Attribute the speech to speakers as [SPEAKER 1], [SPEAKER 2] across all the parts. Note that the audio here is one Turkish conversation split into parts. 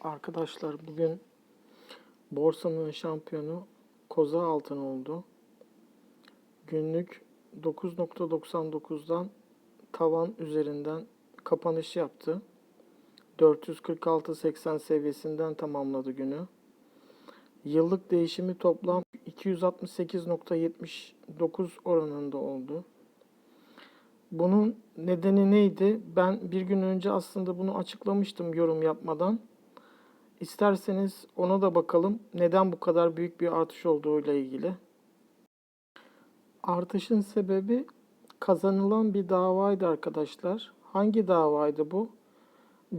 [SPEAKER 1] Arkadaşlar bugün borsanın şampiyonu Koza Altın oldu. Günlük 9.99'dan tavan üzerinden kapanış yaptı. 446.80 seviyesinden tamamladı günü. Yıllık değişimi toplam 268.79 oranında oldu. Bunun nedeni neydi? Ben bir gün önce aslında bunu açıklamıştım yorum yapmadan. İsterseniz ona da bakalım. Neden bu kadar büyük bir artış olduğuyla ilgili. Artışın sebebi kazanılan bir davaydı arkadaşlar. Hangi davaydı bu?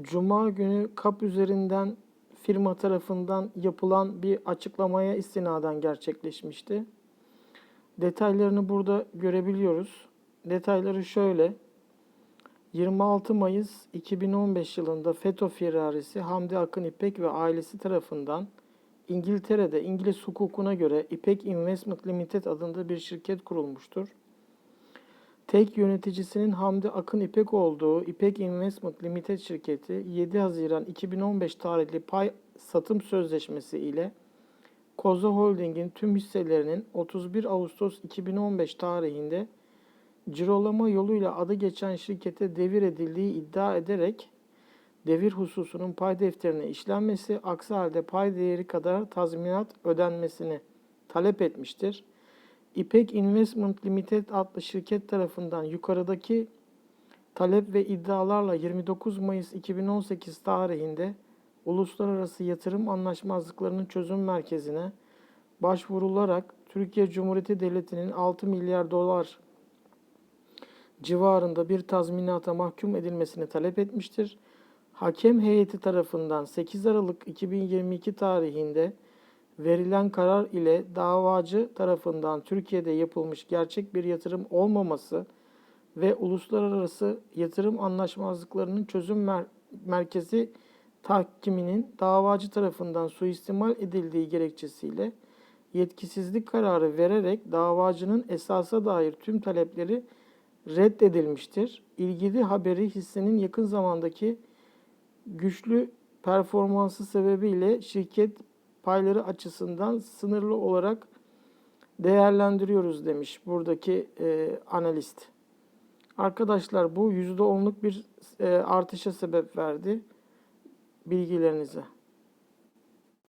[SPEAKER 1] Cuma günü kap üzerinden firma tarafından yapılan bir açıklamaya istinaden gerçekleşmişti. Detaylarını burada görebiliyoruz. Detayları şöyle. 26 Mayıs 2015 yılında FETÖ firarisi Hamdi Akın İpek ve ailesi tarafından İngiltere'de İngiliz hukukuna göre İpek Investment Limited adında bir şirket kurulmuştur. Tek yöneticisinin Hamdi Akın İpek olduğu İpek Investment Limited şirketi 7 Haziran 2015 tarihli pay satım sözleşmesi ile Koza Holding'in tüm hisselerinin 31 Ağustos 2015 tarihinde cirolama yoluyla adı geçen şirkete devir edildiği iddia ederek devir hususunun pay defterine işlenmesi, aksi halde pay değeri kadar tazminat ödenmesini talep etmiştir. İpek Investment Limited adlı şirket tarafından yukarıdaki talep ve iddialarla 29 Mayıs 2018 tarihinde Uluslararası Yatırım Anlaşmazlıklarının Çözüm Merkezi'ne başvurularak Türkiye Cumhuriyeti Devleti'nin 6 milyar dolar civarında bir tazminata mahkum edilmesini talep etmiştir. Hakem heyeti tarafından 8 Aralık 2022 tarihinde verilen karar ile davacı tarafından Türkiye'de yapılmış gerçek bir yatırım olmaması ve uluslararası yatırım anlaşmazlıklarının çözüm mer- merkezi tahkiminin davacı tarafından suistimal edildiği gerekçesiyle yetkisizlik kararı vererek davacının esasa dair tüm talepleri reddedilmiştir. İlgili haberi hissenin yakın zamandaki güçlü performansı sebebiyle şirket payları açısından sınırlı olarak değerlendiriyoruz demiş buradaki e, analist. Arkadaşlar bu %10'luk bir e, artışa sebep verdi bilgilerinize.